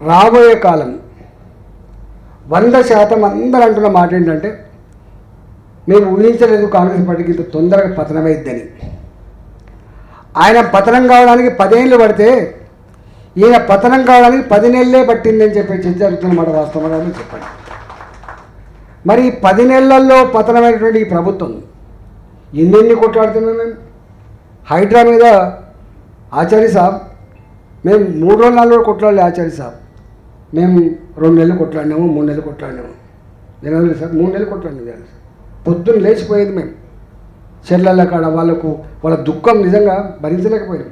రాబోయే కాలం వంద శాతం అందరూ అంటున్న మాట ఏంటంటే మేము ఊహించలేదు కాంగ్రెస్ పార్టీకి ఇంత తొందరగా పతనమైద్దని ఆయన పతనం కావడానికి పదేళ్ళు పడితే ఈయన పతనం కావడానికి పది నెలలే పట్టిందని చెప్పి చర్చ జరుగుతున్నమాట వాస్తవంగా చెప్పండి. మరి ఈ పది నెలల్లో పతనమైనటువంటి ఈ ప్రభుత్వం ఎన్నెన్ని కొట్లాడుతున్నాం మేము? హైడ్రా మీద ఆచార్య సాబ్ మేము మూడు రోజులు నాలుగు రోజులు కొట్లాడలే ఆచార్య సాబ్. మేము రెండు నెలలు కొట్లాడినాము మూడు నెలలు కొట్లాడినాము. నేను సార్ మూడు నెలలు కొట్లాడినాము సార్ పొద్దున్న లేచిపోయేది మేము. చెర్లల కాడ వాళ్ళకు వాళ్ళ దుఃఖం నిజంగా భరించలేకపోయినాం.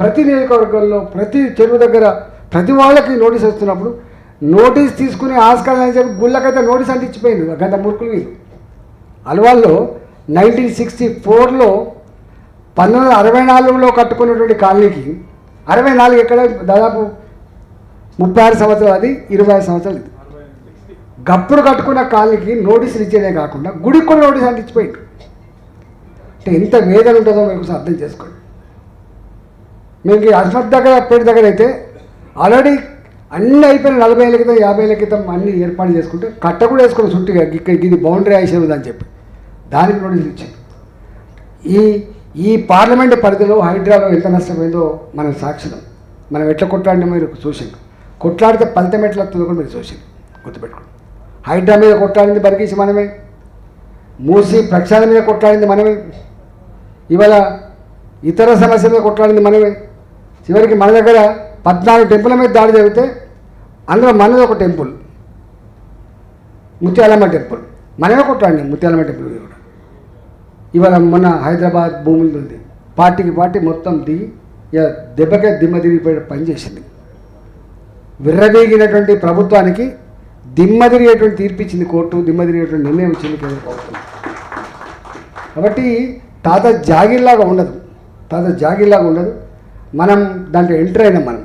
ప్రతి నియోజకవర్గంలో ప్రతి చెరువు దగ్గర ప్రతి వాళ్ళకి నోటీస్ వస్తున్నప్పుడు నోటీస్ తీసుకునే ఆస్కారం అని చెప్పి గుళ్ళకైతే నోటీస్ అంటించిపోయింది గంట మురుకులు వీళ్ళు. అలవాల్లో నైన్టీన్ సిక్స్టీ ఫోర్లో పంతొమ్మిది వందల అరవై నాలుగులో కట్టుకున్నటువంటి కాలనీకి అరవై నాలుగు ఎక్కడ దాదాపు ముప్పై ఆరు సంవత్సరాలు అది ఇరవై ఐదు సంవత్సరాలు ఇది. గప్పుడు కట్టుకున్న కాళ్ళకి నోటీసులు ఇచ్చేదే కాకుండా గుడికి కూడా నోటీస్ అంటించిపోయింది. అంటే ఎంత వేదన ఉంటుందో మీకు అర్థం చేసుకోండి. మీకు అస్మత్ దగ్గర పేట దగ్గర అయితే ఆల్రెడీ అన్నీ అయిపోయిన నలభై ఏళ్ళ క్రితం యాభై ఏళ్ళ క్రితం అన్ని ఏర్పాటు చేసుకుంటే కట్ట కూడా వేసుకుని చుట్టుగా ఇక్కడ ఇది బౌండరీ అయిసేది అని చెప్పి దానికి నోటీసులు ఇచ్చారు. ఈ ఈ పార్లమెంటు పరిధిలో హైడ్రాలో ఎంత నష్టమైందో మనం సాక్షితం మనం ఎట్లా కొట్టాలంటే మీరు చూసాం కొట్లాడితే ఫలితం ఎట్లా వస్తుందో కూడా మీరు చూసింది గుర్తుపెట్టుకోండి. హైడ్రా మీద కొట్లాడింది బరికేసి మనమే. మూసి ప్రక్షాళన మీద కొట్లాడింది మనమే. ఇవాళ ఇతర సమస్యల మీద కొట్లాడింది మనమే. చివరికి మన దగ్గర పద్నాలుగు టెంపుల్ మీద దాడి జరిగితే అందులో మనది ఒక టెంపుల్. ముత్యాలమ్మ టెంపుల్. మనమే కొట్లాడినాం ముత్యాలమ్మ టెంపుల్ కూడా. ఇవాళ మొన్న హైదరాబాద్ భూములు ఉంది. పార్టీకి పార్టీ మొత్తం దిగి ఇక దెబ్బకే దిమ్మ తిరిగిపోయే పని చేసింది. విర్రబీగినటువంటి ప్రభుత్వానికి దిమ్మదిరిగేటువంటి తీర్పిచ్చింది కోర్టు దిమ్మదిరిగేటువంటి నిర్ణయం ఇచ్చింది కేంద్ర ప్రభుత్వం. కాబట్టి తాత జాగిర్లాగా ఉండదు. తాత జాగిర్లాగా ఉండదు. మనం దాంట్లో ఎంటర్ అయినాం మనం.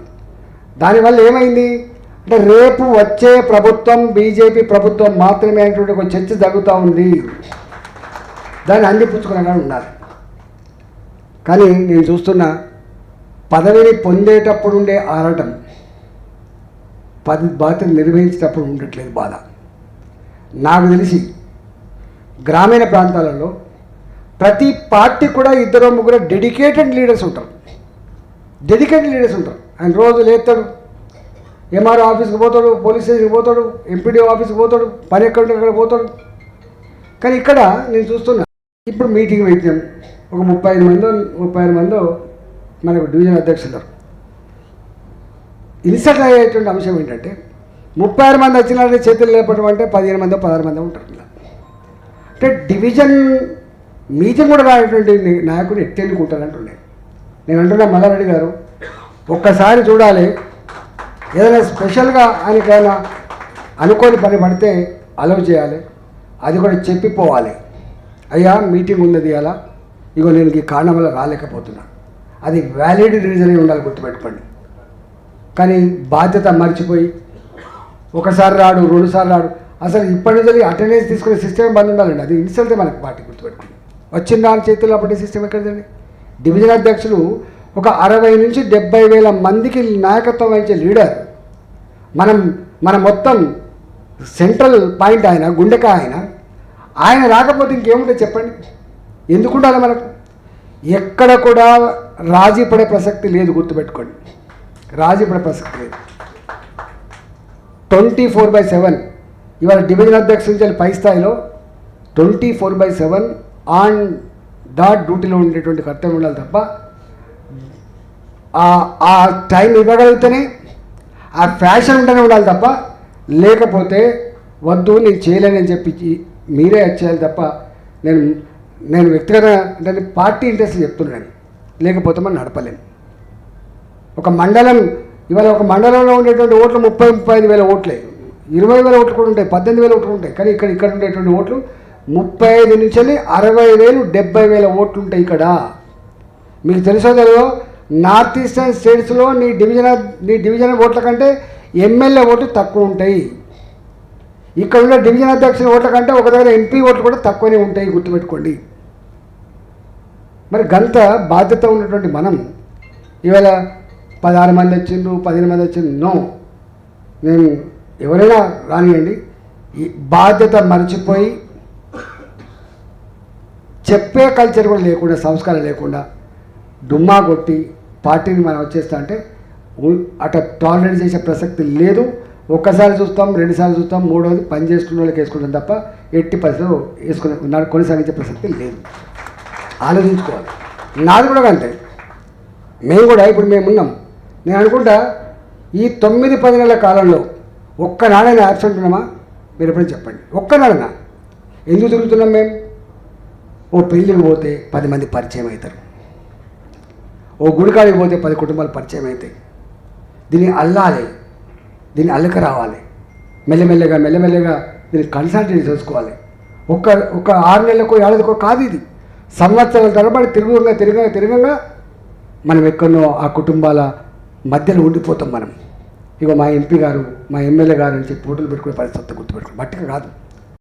దానివల్ల ఏమైంది? అంటే రేపు వచ్చే ప్రభుత్వం బీజేపీ ప్రభుత్వం మాత్రమే అనేటువంటి ఒక చర్చ జరుగుతూ ఉంది. దాన్ని అందిపుచ్చుకునేలా ఉండాలి కానీ నేను చూస్తున్న పదవిని పొందేటప్పుడు ఉండే ఆరాటం పది బాధ్యతలు నిర్వహించేటప్పుడు ఉండట్లేదు బాధ. నాకు తెలిసి గ్రామీణ ప్రాంతాలలో ప్రతి పార్టీ కూడా ఇద్దరు ముగ్గురు డెడికేటెడ్ లీడర్స్ ఉంటారు. డెడికేటెడ్ లీడర్స్ ఉంటారు. ఆయన రోజు లేస్తాడు ఎంఆర్ఓ ఆఫీస్కి పోతాడు పోలీస్ స్టేషన్కి పోతాడు ఎంపీడీఓ ఆఫీస్కి పోతాడు పని ఎక్కడ అక్కడ పోతాడు. కానీ ఇక్కడ నేను చూస్తున్నా ఇప్పుడు మీటింగ్ పెట్టాం ఒక ముప్పై ఐదు మందో ముప్పై ఐదు మందో మనకు డివిజన్ అధ్యక్షులు ఉన్నారు ఇన్సల్ట్ అయ్యేటువంటి అంశం ఏంటంటే ముప్పై ఆరు మంది వచ్చినారంటే చేతులు లేపడం అంటే పదిహేను మంది పదహారు మంది ఉంటారు ఇలా అంటే డివిజన్ మీటింగ్ కూడా రానటువంటి నాయకుడు నాయకుడు ఎట్టెన్నుకుంటారంటుండే నేను అంటున్నా మల్లారెడ్డి గారు ఒక్కసారి చూడాలి. ఏదైనా స్పెషల్గా ఆయనకైనా అనుకోని పని పడితే అలవ్ చేయాలి. అది కూడా చెప్పిపోవాలి. అయ్యా మీటింగ్ ఉన్నది అలా ఇగో నేను ఈ కారణం వల్ల రాలేకపోతున్నా. అది వ్యాలిడ్ రీజన్ ఉండాలి గుర్తుపెట్టుకోండి. కానీ బాధ్యత మర్చిపోయి ఒకసారి రాడు రెండుసార్లు రాడు. అసలు ఇప్పటి నుంచి అటెండెన్స్ తీసుకునే సిస్టమ్ బంద్ ఉండాలండి? అది ఇన్సల్టే మనకి పార్టీ గుర్తుపెట్టుకుంది వచ్చిన దాని చేతుల్లో అప్పటి సిస్టమ్ ఎక్కడదండి? డివిజన్ అధ్యక్షులు ఒక అరవై నుంచి డెబ్బై వేల మందికి నాయకత్వం వహించే లీడర్. మనం మన మొత్తం సెంట్రల్ పాయింట్ ఆయన గుండెక ఆయన. ఆయన రాకపోతే ఇంకేముంటే చెప్పండి? ఎందుకు ఉండాలి మనకు? ఎక్కడ కూడా రాజీ పడే ప్రసక్తి లేదు గుర్తుపెట్టుకోండి. రాజీ ప్రసక్తి లేదు ట్వంటీ ఫోర్ బై సెవెన్. ఇవాళ డివిజన్ అధ్యక్షుల నుంచి పై స్థాయిలో. Twenty four by seven on dot డ్యూటీలో ఉండేటువంటి కర్తవ్యం ఉండాలి తప్ప ఆ- టైం ఇవ్వగలిగితేనే ఆ ఫ్యాషన్ ఉంటేనే ఉండాలి తప్ప లేకపోతే వద్దు నేను చేయలేనని చెప్పి మీరే చేయాలి తప్ప నేను నేను వ్యక్తిగత అంటే పార్టీ ఇంట్రెస్ట్ చెప్తున్నాను. లేకపోతే మనం నడపలేను ఒక మండలం ఇవాళ ఒక మండలంలో ఉండేటువంటి ఓట్లు ముప్పై ముప్పై ఐదు వేల ఓట్లే. ఇరవై వేల ఓట్లు కూడా ఉంటాయి పద్దెనిమిది వేల ఓట్లు ఉంటాయి. కానీ ఇక్కడ ఇక్కడ ఉండేటువంటి ఓట్లు ముప్పై ఐదు నుంచి అరవై వేలు డెబ్బై వేల ఓట్లు ఉంటాయి ఇక్కడ. మీకు తెలుసో తెలియదో నార్త్ ఈస్టర్న్ స్టేట్స్లో నీ డివిజన్ నీ డివిజన్ ఓట్ల కంటే ఎమ్మెల్యే ఓట్లు తక్కువ ఉంటాయి. ఇక్కడ ఉన్న డివిజన్ అధ్యక్షుల ఓట్ల కంటే ఒక దగ్గర ఎంపీ ఓట్లు కూడా తక్కువనే ఉంటాయి గుర్తుపెట్టుకోండి. మరి గంత బాధ్యత ఉన్నటువంటి మనం ఇవాళ పదహారు మంది వచ్చిండ్రు పదిహేను మంది వచ్చిండ్రు. నో నేను ఎవరైనా రానియండి. ఈ బాధ్యత మర్చిపోయి చెప్పే కల్చర్ కూడా లేకుండా సంస్కారం లేకుండా డుమ్మా కొట్టి పార్టీని మనం వచ్చేస్తా అంటే అట టాలరెంట్ చేసే ప్రసక్తి లేదు. ఒక్కసారి చూస్తాం రెండుసార్లు చూస్తాం మూడోది పని చేసుకున్న వాళ్ళకి వేసుకుంటాం తప్ప ఎట్టి పరిస్థితులు వేసుకునే కొనసాగించే ప్రసక్తి లేదు. ఆలోచించుకోవాలి. నాది కూడా అంతే. మేము కూడా ఇప్పుడు మేము ఉన్నాం. నేను అనుకుంటా ఈ తొమ్మిది పది నెలల కాలంలో ఒక్క నాడైనా యాబ్సెంట్ ఉన్నామా? మీరు ఎప్పుడైనా చెప్పండి. ఒక్క నాడైనా. ఎందుకు తిరుగుతున్నాం మేము ఓ పెళ్ళికి పోతే పది మంది పరిచయం అవుతారు. ఓ గుడికాడికి పోతే పది కుటుంబాలు పరిచయం అవుతాయి. దీన్ని అల్లాలి. దీన్ని అల్లక రావాలి. మెల్లమెల్లగా మెల్లమెల్లగా దీన్ని కన్సల్టేట్ చేసుకోవాలి. ఒక్క ఒక ఆరు నెలలకు ఏడాదికో కాదు ఇది. సంవత్సరాల తరబడి తిరుగుగా తిరగగా తిరగగా మనం ఎక్కడనో ఆ కుటుంబాల మధ్యలో ఉండిపోతాం మనం. ఇక మా ఎంపీ గారు మా ఎమ్మెల్యే గారు అని చెప్పి ఫోటోలు పెట్టుకునే పరిస్థితి గుర్తుపెట్టుకుని మట్టిగా కాదు.